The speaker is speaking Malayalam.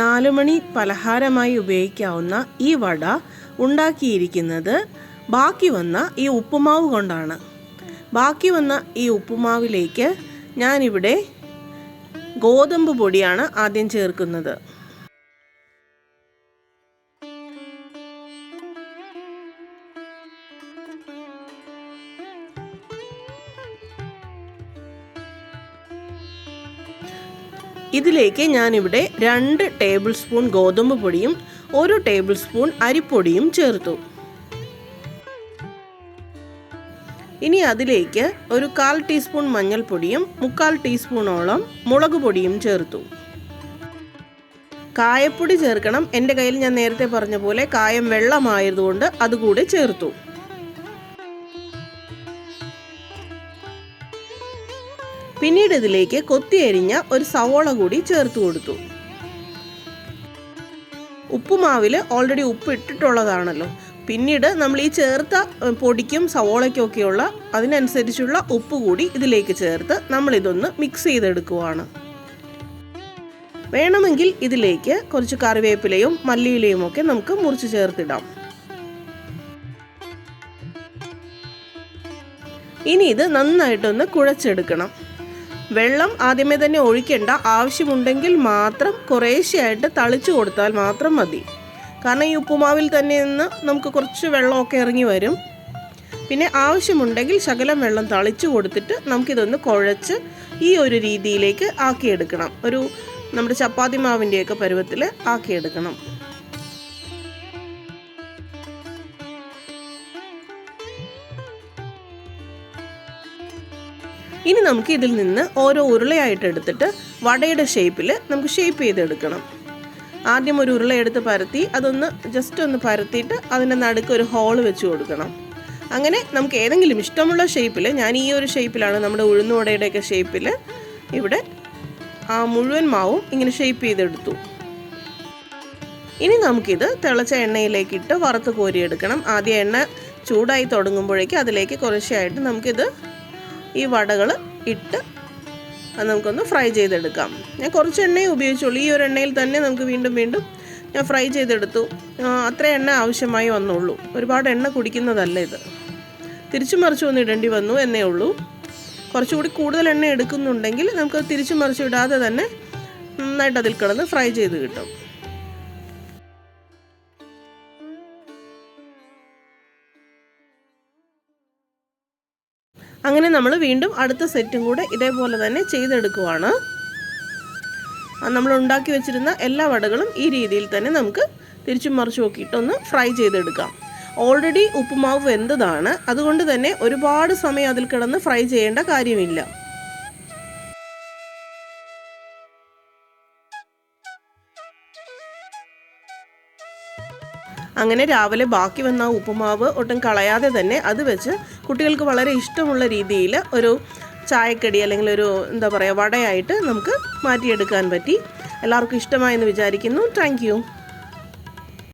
നാലുമണി പലഹാരമായി ഉപയോഗിക്കാവുന്ന ഈ വട ഉണ്ടാക്കിയിരിക്കുന്നത് ബാക്കി വന്ന ഈ ഉപ്പുമാവ് കൊണ്ടാണ്. ബാക്കി വന്ന ഈ ഉപ്പുമാവിലേക്ക് ഞാനിവിടെ ഗോതമ്പ് പൊടിയാണ് ആദ്യം ചേർക്കുന്നത്. ഇതിലേക്ക് ഞാനിവിടെ രണ്ട് ടേബിൾ സ്പൂൺ ഗോതമ്പ് പൊടിയും ഒരു ടേബിൾ സ്പൂൺ അരിപ്പൊടിയും ചേർത്തു. ഇനി അതിലേക്ക് ഒരു കാൽ ടീസ്പൂൺ മഞ്ഞൾപ്പൊടിയും മുക്കാൽ ടീസ്പൂണോളം മുളക് പൊടിയും ചേർത്തു. കായപ്പൊടി ചേർക്കണം. എന്റെ കയ്യിൽ ഞാൻ നേരത്തെ പറഞ്ഞ പോലെ കായം വെള്ളമായതുകൊണ്ട് അതുകൂടി ചേർത്തു. പിന്നീട് ഇതിലേക്ക് കൊത്തിയരിഞ്ഞ ഒരു സവോള കൂടി ചേർത്ത് കൊടുത്തു. ഉപ്പുമാവിൽ ഓൾറെഡി ഉപ്പ് ഇട്ടിട്ടുള്ളതാണല്ലോ. പിന്നീട് നമ്മൾ ഈ ചേർത്ത പൊടിക്കും സവോളയ്ക്കൊക്കെയുള്ള അതിനനുസരിച്ചുള്ള ഉപ്പ് കൂടി ഇതിലേക്ക് ചേർത്ത് നമ്മളിതൊന്ന് മിക്സ് ചെയ്തെടുക്കുവാണ്. വേണമെങ്കിൽ ഇതിലേക്ക് കുറച്ച് കറിവേപ്പിലയും മല്ലിയിലയും ഒക്കെ നമുക്ക് മുറിച്ച് ചേർത്തിടാം. ഇനി ഇത് നന്നായിട്ടൊന്ന് കുഴച്ചെടുക്കണം. വെള്ളം ആദ്യമേ തന്നെ ഒഴിക്കേണ്ട ആവശ്യമുണ്ടെങ്കിൽ മാത്രം കുറേശ്ശെയായിട്ട് തളിച്ചു കൊടുത്താൽ മാത്രം മതി. കാരണം ഈ ഉപ്പുമാവിൽ തന്നെ നിന്ന് നമുക്ക് കുറച്ച് വെള്ളമൊക്കെ ഇറങ്ങി വരും. പിന്നെ ആവശ്യമുണ്ടെങ്കിൽ ശകലം വെള്ളം തളിച്ചു കൊടുത്തിട്ട് നമുക്കിതൊന്ന് കുഴച്ച് ഈ ഒരു രീതിയിലേക്ക് ആക്കിയെടുക്കണം. ഒരു നമ്മുടെ ചപ്പാത്തി മാവിന്റെയൊക്കെ പരുവത്തിൽ ആക്കിയെടുക്കണം. ഇനി നമുക്ക് ഇതിൽ നിന്ന് ഓരോ ഉരുളയായിട്ട് എടുത്തിട്ട് വടയുടെ ഷേപ്പിൽ നമുക്ക് ഷേപ്പ് ചെയ്തെടുക്കണം. ആദ്യം ഒരു ഉരുള എടുത്ത് പരത്തി അതൊന്ന് ജസ്റ്റ് ഒന്ന് പരത്തിയിട്ട് അതിന്റെ നടുക്ക് ഒരു ഹോൾ വെച്ച് കൊടുക്കണം. അങ്ങനെ നമുക്ക് ഏതെങ്കിലും ഇഷ്ടമുള്ള ഷേപ്പിൽ ഞാൻ ഈ ഒരു ഷേപ്പിലാണ് നമ്മുടെ ഉഴുന്ന വടയുടെയൊക്കെ ഷേപ്പിൽ ഇവിടെ ആ മുഴുവൻ മാവും ഇങ്ങനെ ഷേപ്പ് ചെയ്തെടുത്തു. ഇനി നമുക്കിത് തിളച്ച എണ്ണയിലേക്ക് ഇട്ട് വറുത്ത് കോരിയെടുക്കണം. ആദ്യം എണ്ണ ചൂടായി തുടങ്ങുമ്പോഴേക്ക് അതിലേക്ക് കുറച്ചായിട്ട് നമുക്കിത് ഈ വടകൾ ഇട്ട് അത് നമുക്കൊന്ന് ഫ്രൈ ചെയ്തെടുക്കാം. ഞാൻ കുറച്ച് എണ്ണയെ ഉപയോഗിച്ചുള്ളൂ. ഈ ഒരു എണ്ണയിൽ തന്നെ നമുക്ക് വീണ്ടും വീണ്ടും ഞാൻ ഫ്രൈ ചെയ്തെടുത്തു. അത്ര എണ്ണ ആവശ്യമായി വന്നുള്ളൂ. ഒരുപാട് എണ്ണ കുടിക്കുന്നതല്ല ഇത്. തിരിച്ചു മറിച്ചു ഒന്ന് ഇടേണ്ടി വന്നു എന്നേ ഉള്ളൂ. കുറച്ചുകൂടി കൂടുതൽ എണ്ണ എടുക്കുന്നുണ്ടെങ്കിൽ നമുക്ക് തിരിച്ചു മറിച്ചു ഇടാതെ തന്നെ നന്നായിട്ട് അതിൽ കിടന്ന് ഫ്രൈ ചെയ്ത് കിട്ടും. അങ്ങനെ നമ്മൾ വീണ്ടും അടുത്ത സെറ്റും കൂടെ ഇതേപോലെ തന്നെ ചെയ്തെടുക്കുവാണ്. നമ്മൾ ഉണ്ടാക്കി വെച്ചിരുന്ന എല്ലാ വടകളും ഈ രീതിയിൽ തന്നെ നമുക്ക് തിരിച്ചും മറിച്ച് നോക്കിയിട്ടൊന്ന് ഫ്രൈ ചെയ്തെടുക്കാം. ഓൾറെഡി ഉപ്പുമാവ് വെന്തതാണ്. അതുകൊണ്ട് തന്നെ ഒരുപാട് സമയം അതിൽ കിടന്ന് ഫ്രൈ ചെയ്യേണ്ട കാര്യമില്ല. അങ്ങനെ രാവിലെ ബാക്കി വന്ന ഉപ്പുമാവ് ഒട്ടും കളയാതെ തന്നെ അത് വെച്ച് കുട്ടികൾക്ക് വളരെ ഇഷ്ടമുള്ള രീതിയിൽ ഒരു ചായക്കടി അല്ലെങ്കിൽ ഒരു എന്താ പറയുക വടയായിട്ട് നമുക്ക് മാറ്റിയെടുക്കാൻ പറ്റി. എല്ലാവർക്കും ഇഷ്ടമായെന്ന് വിചാരിക്കുന്നു. താങ്ക്